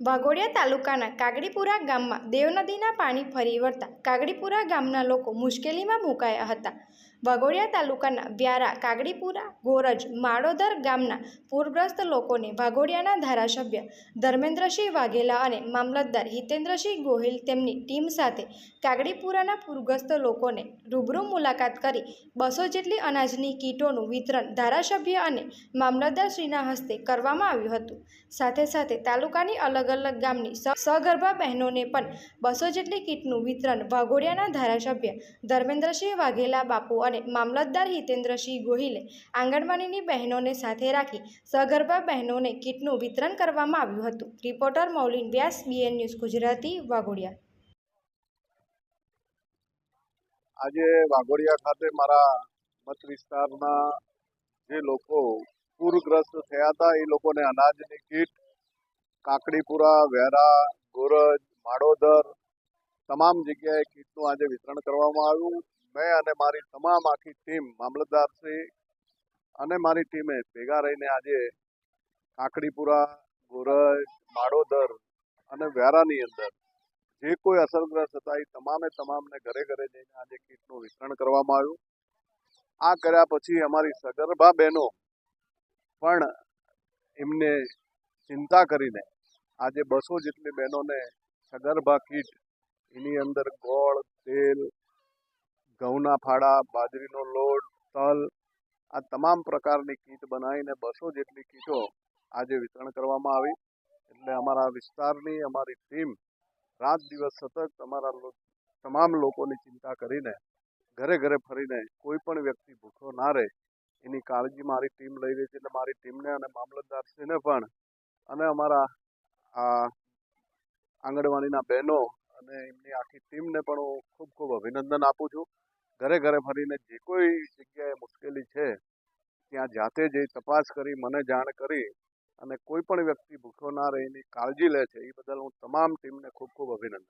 વાઘોડિયા તાલુકાના કાગડીપુરા ગામમાં દેવનદીના પાણી ફરી વળતા કાગડીપુરા ગામના લોકો મુશ્કેલીમાં મુકાયા હતા. વાઘોડિયા તાલુકાના વ્યારા, કાગડીપુરા, ગોરજ, માળોદર ગામના પૂરગ્રસ્ત લોકોને વાઘોડિયાના ધારાસભ્ય ધર્મેન્દ્રસિંહ વાઘેલા અને મામલતદાર હિતેન્દ્રસિંહ ગોહિલ તેમની ટીમ સાથે કાગડીપુરાના પૂરગ્રસ્ત લોકોને રૂબરૂ મુલાકાત કરી બસો જેટલી અનાજની કીટોનું વિતરણ ધારાસભ્ય અને મામલતદારશ્રીના હસ્તે કરવામાં આવ્યું હતું. સાથે સાથે તાલુકાની અલગ અલગ ગામની સગર્ભા બહેનોને પણ બસો જેટલી કીટનું વિતરણ વાઘોડિયાના ધારાસભ્ય ધર્મેન્દ્રસિંહ વાઘેલા બાપુ અને મામલતદાર હિતેન્દ્રસિંહ ગોહિલે આંગણવાડીની બહેનોને સાથે રાખી સગર્ભા બહેનોને કીટનું વિતરણ કરવામાં આવ્યું હતું. Reporter Maulin Vyas, BN news Gujarati, Waghodia. આજે વાઘોડિયા ખાતે મારા મત વિસ્તારના જે લોકો પૂરગ્રસ્ત થયા હતા, એ લોકોને અનાજની કીટ કાકડીપુરા, વેરા, ગોરજ, માડોદર તમામ જગ્યાએ કીટનું આજે વિતરણ કરવામાં આવ્યું. મેં અને મારી તમામ આખી ટીમ મામલતદારશ્રી અને મારી ટીમે ભેગા રહીને આજે કાકડીપુરા, ગોરજ, માડોદર અને વેરાની અંદર જે કોઈ અસરગ્રસ્ત હતા એ તમામે તમામને ઘરે ઘરે જઈને આજે કીટનું વિતરણ કરવામાં આવ્યું. આ કર્યા પછી અમારી સગર્ભા બહેનો પણ એમને ચિંતા કરીને આજે બસો જેટલી બહેનોને સગર્ભા કીટ, એની અંદર ગોળ, તેલ, ઘઉંના ફાડા, બાજરીનો લોટ, તલ, આ તમામ પ્રકારની કીટ બનાવીને બસો જેટલી કીટો આજે વિતરણ કરવામાં આવી. એટલે અમારા વિસ્તારની, અમારી ટીમ રાત દિવસ સતત અમારા લો- તમામ લોકોની ચિંતા કરીને ઘરે ઘરે ફરીને કોઈ પણ વ્યક્તિ ભૂખો ના રહે, એની કાળજી મારી ટીમ લઈ રહી છે. એટલે મારી ટીમને અને મામલતદારશ્રીને પણ, અને અમારા આ આંગણવાડીના બહેનો અને એમની આખી ટીમને પણ હું ખૂબ ખૂબ અભિનંદન આપું છું. ઘરે ઘરે ફરીને જે કોઈ જગ્યાએ મુશ્કેલી છે, ત્યાં જાતે જઈ તપાસ કરી, મને જાણ કરી અને કોઈ પણ વ્યક્તિ ભૂખ્યો ના રહે કાળજી લે છે, એ બદલ હું તમામ ટીમને ખૂબ ખૂબ અભિનંદન